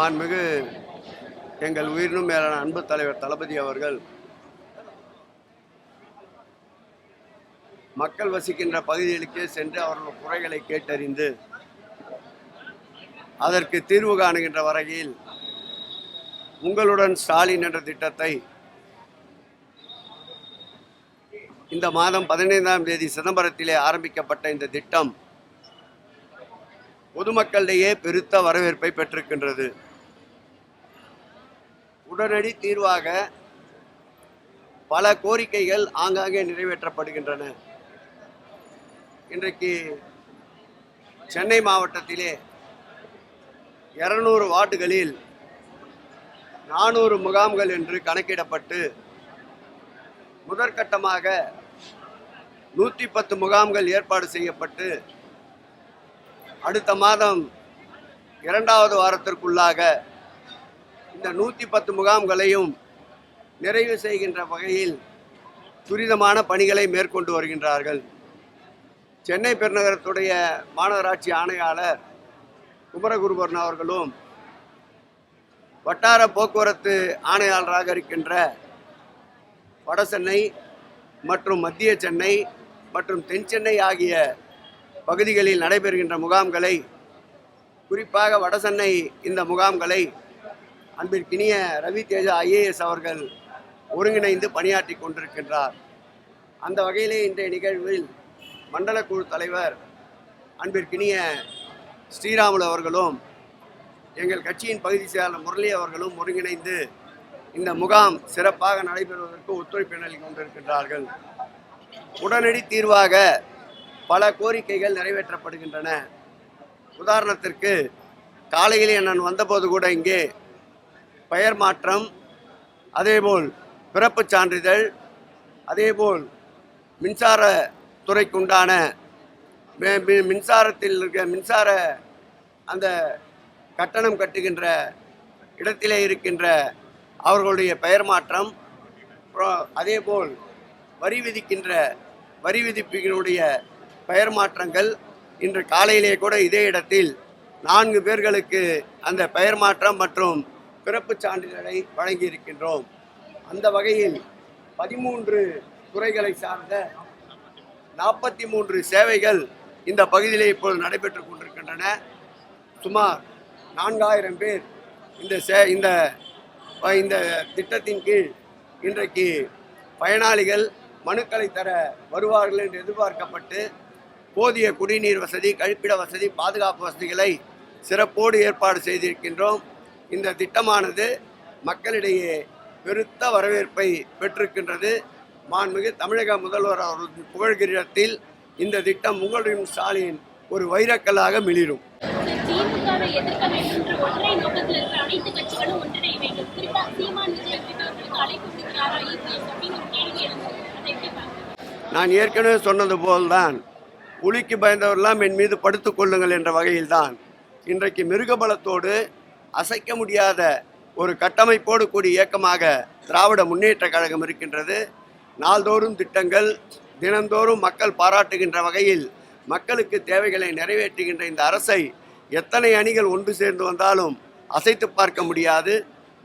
மாண்புமிகு எங்கள் உயிரினும் மேலான அன்பு தலைவர் தளபதி அவர்கள் மக்கள் வசிக்கின்ற பகுதிகளுக்கே சென்று அவர்கள் குறைகளை கேட்டறிந்து அதற்கு தீர்வு காணுகின்ற வரையில் உங்களுடன் ஸ்டாலின் என்ற திட்டத்தை இந்த மாதம் பதினைந்தாம் தேதி சிதம்பரத்திலே ஆரம்பிக்கப்பட்ட இந்த திட்டம் பொதுமக்களிடையே பெருத்த வரவேற்பை பெற்றிருக்கின்றது. உடனடி தீர்வாக பல கோரிக்கைகள் ஆங்காங்கே நிறைவேற்றப்படுகின்றன. இன்றைக்கு சென்னை மாவட்டத்திலே இரநூறு வார்டுகளில் நானூறு முகாம்கள் என்று கணக்கிடப்பட்டு முதற்கட்டமாக நூற்றி பத்து முகாம்கள் ஏற்பாடு செய்யப்பட்டு அடுத்த மாதம் இரண்டாவது வாரத்திற்குள்ளாக இந்த நூற்றி பத்து முகாம்களையும் நிறைவு செய்கின்ற வகையில் துரிதமான பணிகளை மேற்கொண்டு வருகின்றார்கள். சென்னை பெருநகரத்துடைய மாநகராட்சி ஆணையாளர் குமரகுருபரன் அவர்களும் வட்டார போக்குவரத்து ஆணையாளராக இருக்கின்ற வடசென்னை மற்றும் மத்திய சென்னை மற்றும் தென் சென்னை ஆகிய பகுதிகளில் நடைபெறுகின்ற முகாம்களை குறிப்பாக வடசென்னை இந்த முகாம்களை அன்பிற்கினிய ரவி தேஜா ஐஏஎஸ் அவர்கள் ஒருங்கிணைந்து பணியாற்றி கொண்டிருக்கின்றார். அந்த வகையிலே இன்றைய நிகழ்வில் மண்டல குழு தலைவர் அன்பிற்கினிய ஸ்ரீராமுலு அவர்களும் எங்கள் கட்சியின் பகுதி செயலாளர் முரளி அவர்களும் ஒருங்கிணைந்து இந்த முகாம் சிறப்பாக நடைபெறுவதற்கு ஒத்துழைப்பு நல்கி கொண்டிருக்கின்றார்கள். உடனடி தீர்வாக பல கோரிக்கைகள் நிறைவேற்றப்படுகின்றன. உதாரணத்திற்கு காலையிலே நான் வந்தபோது கூட இங்கே பெயர் மாற்றம் அதேபோல் பிறப்புச் சான்றிதழ் அதேபோல் மின்சார துறைக்குண்டான மின்சாரத்தில் இருக்க மின்சார அந்த கட்டணம் கட்டுகின்ற இடத்திலே இருக்கின்ற அவர்களுடைய பெயர் மாற்றம் அப்புறம் அதேபோல் வரி விதிக்கின்ற வரி விதிப்பினுடைய பெயர் மாற்றங்கள் இன்று காலையிலே கூட இதே இடத்தில் நான்கு பேர்களுக்கு அந்த பெயர் மாற்றம் மற்றும் பிறப்புச் சான்றிதழை வழங்கியிருக்கின்றோம். அந்த வகையில் பதிமூன்று துறைகளை சார்ந்த நாற்பத்தி மூன்று சேவைகள் இந்த பகுதியிலே இப்பொழுது நடைபெற்று கொண்டிருக்கின்றன. சுமார் நான்காயிரம் பேர் இந்த சே இந்த இந்த திட்டத்தின் கீழ் இன்றைக்கு பயனாளிகள் மனுக்களை தர வருவார்கள் என்று எதிர்பார்க்கப்பட்டு போதிய குடிநீர் வசதி கழிப்பிட வசதி பாதுகாப்பு வசதிகளை சிறப்போடு ஏற்பாடு செய்திருக்கின்றோம். இந்த திட்டமானது மக்களிடையே பெருத்த வரவேற்பை பெற்றிருக்கின்றது. மாண்புமிகு தமிழக முதல்வர் அவர்கள் புகழ்கிரத்தில் இந்த திட்டம் உங்களின் ஸ்டாலின் ஒரு வைரக்கல்லாக மிளிரும். நான் ஏற்கனவே சொன்னது போல்தான் புலிக்கு பயந்தவரெல்லாம் என் மீது படுத்துக் கொள்ளுங்கள் என்ற வகையில்தான். இன்றைக்கு மிருகபலத்தோடு அசைக்க முடியாத ஒரு கட்டமைப்போடு கூடிய இயக்கமாக திராவிட முன்னேற்ற கழகம் இருக்கின்றது. நாள்தோறும் திட்டங்கள் தினந்தோறும் மக்கள் பாராட்டுகின்ற வகையில் மக்களுக்கு தேவைகளை நிறைவேற்றுகின்ற இந்த அரசை எத்தனை அணிகள் ஒன்று சேர்ந்து வந்தாலும் அசைத்து பார்க்க முடியாது.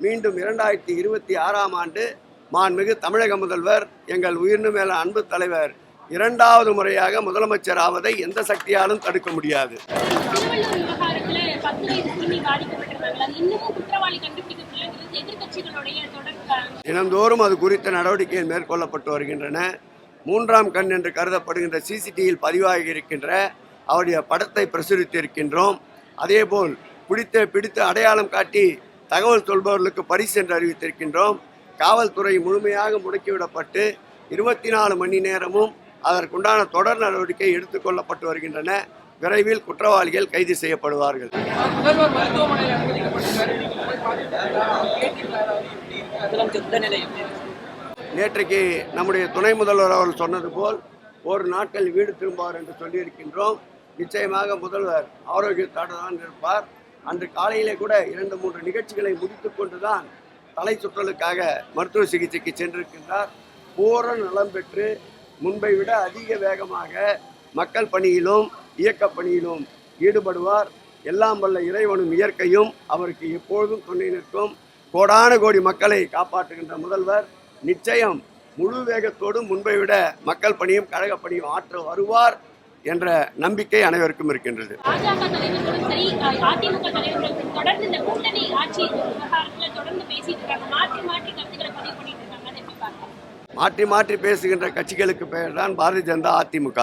மீண்டும் இரண்டாயிரத்தி இருபத்தி ஆறாம் ஆண்டு மாண்புமிகு தமிழக முதல்வர் எங்கள் உயிர்னு மேல அன்பு தலைவர் இரண்டாவது முறையாக முதலமைச்சர் ஆவதை எந்த சக்தியாலும் தடுக்க முடியாது. தினந்தோறும் அது குறித்த நடவடிக்கைகள் மேற்கொள்ளப்பட்டு வருகின்றன. மூன்றாம் கண் என்று கருதப்படுகின்ற சிசிடிவியில் பதிவாகி இருக்கின்ற அவருடைய படத்தை பிரசுரித்திருக்கின்றோம். அதேபோல் பிடித்த பிடித்து அடையாளம் காட்டி தகவல் சொல்பவர்களுக்கு பரிசு என்று அறிவித்திருக்கின்றோம். காவல்துறை முழுமையாக முடக்கிவிடப்பட்டு இருபத்தி நாலு மணி நேரமும் அதற்குண்டான தொடர் நடவடிக்கை எடுத்துக்கொள்ளப்பட்டு வருகின்றன. விரைவில் குற்றவாளிகள் கைது செய்யப்படுவார்கள். நேற்றைக்கு நம்முடைய துணை முதல்வர் அவர்கள் சொன்னது போல் ஒரு நாட்கள் வீடு திரும்புவார் என்று சொல்லியிருக்கின்றோம். நிச்சயமாக முதல்வர் ஆரோக்கியத்தோடு தான் இருப்பார். அன்று காலையிலே கூட இரண்டு மூன்று நிகழ்ச்சிகளை முடித்து கொண்டுதான் தலை சுற்றலுக்காக மருத்துவ சிகிச்சைக்கு சென்றிருக்கின்றார். பூரண நலம் பெற்று முன்பை விட அதிக வேகமாக மக்கள் பணியிலும் இயக்கப் பணியிலும் ஈடுபடுவார். எல்லாம் வல்ல இறைவனும் இயற்கையும் அவருக்கு எப்பொழுதும் துணை நிற்கும். கோடான கோடி மக்களை காப்பாற்றுகின்ற முதல்வர் நிச்சயம் முழு வேகத்தோடு முன்பை விட மக்கள் பணியும் கழக பணியும் ஆற்ற வருவார் என்ற நம்பிக்கை அனைவருக்கும் இருக்கின்றது. மாற்றி மாற்றி பேசுகின்ற கட்சிகளுக்கு பெயர் தான் பாரதிய ஜனதா அதிமுக.